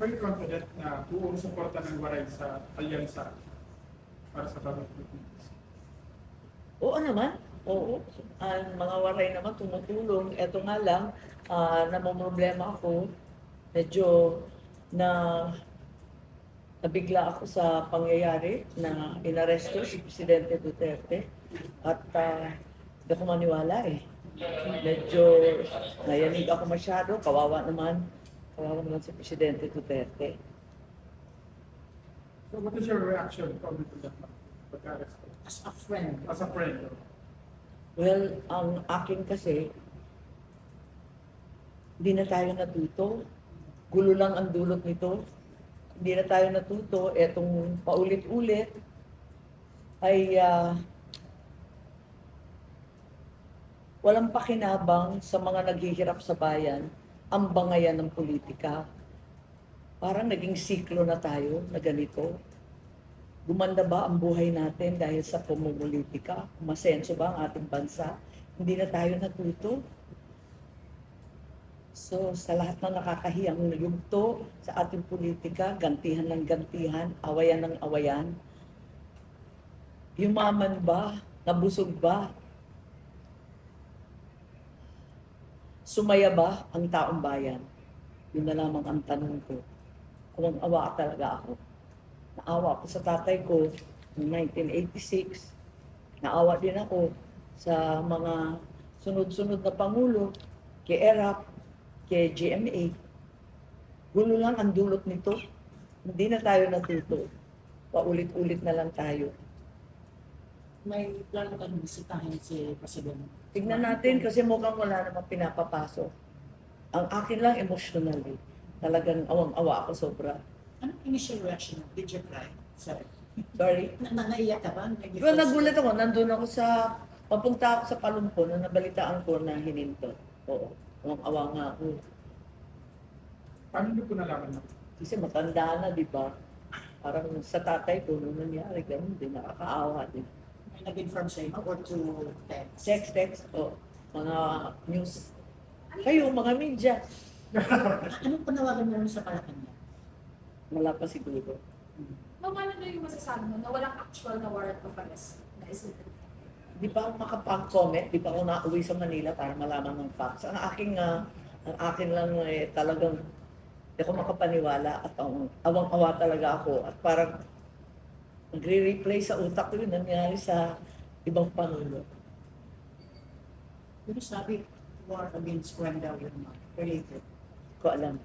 very confident na buong suporta ng Waray sa alyansa para sa Bagong Pilipinas. Oo naman. Oo. Ang mga waray naman tumutulong. Ito nga lang, uh, namumroblema ako. Medyo na nabigla ako sa pangyayari na inaresto si Presidente Duterte. At uh, hindi ako maniwala eh. Medyo nayanig ako masyado. Kawawa naman. Kawawa naman si Presidente Duterte. So what is your reaction to that pagka-arrest? As a friend, As a friend, Well, ang akin kasi, hindi na tayo natuto. Gulo lang ang dulot nito. Hindi na tayo natuto. Etong paulit-ulit ay ah, walang pakinabang sa mga naghihirap sa bayan ang bangayan ng politika. Parang naging siklo na tayo na ganito. Gumanda ba ang buhay natin dahil sa pumumulitika? Masenso ba ang ating bansa? Hindi na tayo natuto. So, sa lahat ng nakakahiyang yugto sa ating politika, gantihan ng gantihan, awayan ng awayan, yumaman ba? Nabusog ba? Sumaya ba ang taong bayan? Yun na lamang ang tanong ko. Kung awa talaga ako. Naawa ako sa tatay ko noong 1986. Naawa din ako sa mga sunod-sunod na pangulo, kay ERAP, kay GMA. Gulo lang ang dulot nito. Hindi na tayo natuto. Paulit-ulit na lang tayo. May plano kang bisitahin si President. Tignan natin kasi mukhang wala namang pinapapasok. Ang akin lang emotionally. Talagang awang-awa ako sobra. Anong initial reaction mo? Did you cry? Sorry. Sorry. Na nangaiyak ka ba? Nag- Well, nagulat ako. Nandun ako sa, papunta ako sa Palumpo na nabalitaan ko na hininto. Oo. Awang-awa nga ako. paano niyo po nalaman na? Kasi matanda na, di ba? Parang sa tatay ko, nung nangyari, ganun din, nakakaawa din. May nag-inform sa inyo or to text? Text, text, o mga news. Kayo, mga media. Anong panawagan mo sa Malacanang? Wala pa siguro. Ma'am, ano na yung masasabi mo na walang actual na warrant of arrest na isipin? Di pa ako makapag-comment, di pa ako nauwi sa Manila para malaman ng facts. Ang aking, ah, ang akin lang eh, talagang di ako makapaniwala at ang awang-awa talaga ako at parang nagre-replay sa utak ko yun nangyari sa ibang pangulo. Pero sabi, war against daw yun, ma'am. Related. Ko alam.